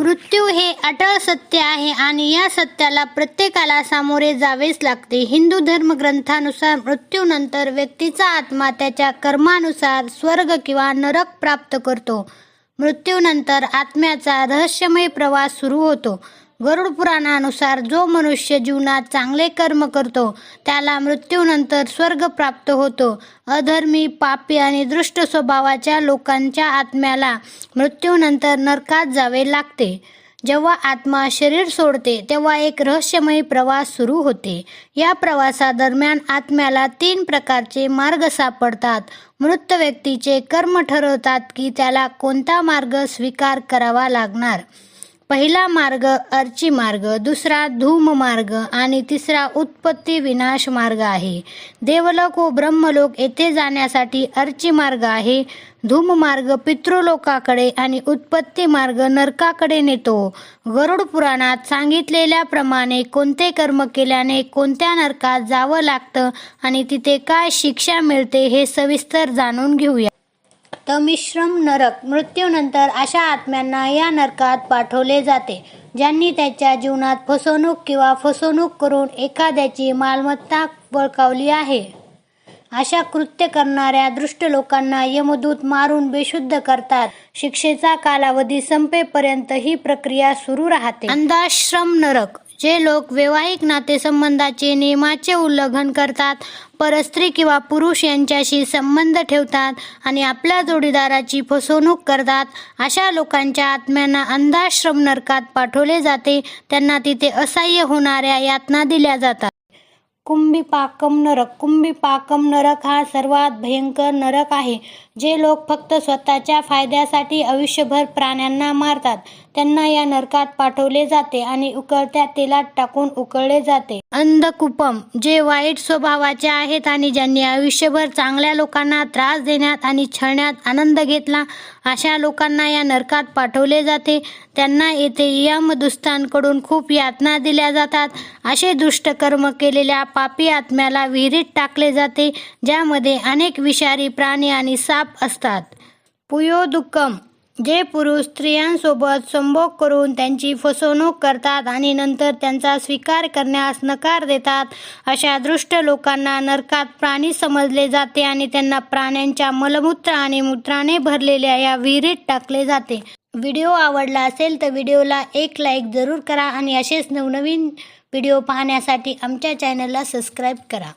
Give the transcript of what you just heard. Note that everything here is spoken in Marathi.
मृत्यू हे अटळ सत्य आहे आणि या सत्याला प्रत्येकाला सामोरे जावेच लागते. हिंदू धर्मग्रंथानुसार मृत्यूनंतर व्यक्तीचा आत्मा त्याच्या कर्मानुसार स्वर्ग किंवा नरक प्राप्त करतो. मृत्यूनंतर आत्म्याचा रहस्यमय प्रवास सुरू होतो. गरुड पुराणानुसार जो मनुष्य जीवनात चांगले कर्म करतो त्याला मृत्यूनंतर स्वर्ग प्राप्त होतो. अधर्मी पापी आणि दृष्ट स्वभावाच्या लोकांच्या आत्म्याला मृत्यूनंतर नरकात जावे लागते. जेव्हा आत्मा शरीर सोडते तेव्हा एक रहस्यमय प्रवास सुरू होते. या प्रवासादरम्यान आत्म्याला तीन प्रकारचे मार्ग सापडतात. मृत व्यक्तीचे कर्म ठरवतात की त्याला कोणता मार्ग स्वीकार करावा लागणार? पहिला मार्ग अर्ची मार्ग दुसरा धूम मार्ग आणि तिसरा उत्पत्ती विनाश मार्ग आहे. देवलोक व ब्रह्मलोक येथे जाण्यासाठी अर्ची मार्ग आहे. धूम मार्ग पितृलोकाकडे आणि उत्पत्ती मार्ग नरकाकडे नेतो. गरुड पुराणात सांगितलेल्याप्रमाणे कोणते कर्म केल्याने कोणत्या नरकात जावं लागतं आणि तिथे काय शिक्षा मिळते हे सविस्तर जाणून घेऊया. तमिश्रम नरक मृत्यूनंतर अशा आत्म्यांना या नरकात पाठवले जाते ज्यांनी त्याच्या जीवनात फसवणूक किंवा फसवणूक करून एखाद्याची मालमत्ता बळकावली आहे. अशा कृत्य करणाऱ्या दृष्ट लोकांना यमदूत मारून बेशुद्ध करतात. शिक्षेचा कालावधी संपेपर्यंत ही प्रक्रिया सुरू राहते. अंधाश्रम नरक जे लोक वैवाहिक नातेसंबंधाचे नियमाचे उल्लंघन करतात परस्त्री किंवा पुरुष यांच्याशी संबंध ठेवतात आणि आपल्या जोडीदाराची फसवणूक करतात अशा लोकांच्या आत्म्यांना अंधाश्रम नरकात पाठवले जाते. त्यांना तिथे असह्य होणाऱ्या यातना दिल्या जातात. कुंभीपाकम नरक कुंभीपाकम नरक हा सर्वात भयंकर नरक आहे जे लोक फक्त स्वतःच्या फायद्यासाठी आयुष्यभर प्राण्यांना मारतात. त्यांना या नरकात पाठवले जाते आणि उकळत्या तेलात टाकून उकळले जाते. अंधकुपम जे वाईट स्वभावाचे आहेत आणि ज्यांनी आयुष्यभर चांगल्या लोकांना त्रास देण्यात आणि छळण्यात आनंद घेतला अशा लोकांना या नरकात पाठवले जाते. त्यांना येथे यमदुस्तांकडून खूप यातना दिल्या जातात. असे दुष्ट कर्म केलेल्या पापी आत्म्याला विहिरीत टाकले जाते ज्यामध्ये अनेक विषारी प्राणी आणि साप असतात. पुयोदुक्कम जे पुरुष स्त्रियांसोबत संभोग करून त्यांची फसवणूक करतात आणि नंतर त्यांचा स्वीकार करण्यास नकार देतात अशा दृष्ट लोकांना नरकात प्राणी समजले जाते आणि त्यांना प्राण्यांच्या मलमूत्र आणि मूत्राने भरलेल्या या विहिरीत टाकले जाते. व्हिडिओ आवडला असेल तर व्हिडिओला एक लाईक जरूर करा आणि असेच नवनवीन व्हिडिओ पाहण्यासाठी आमच्या चॅनलला सबस्क्राईब करा.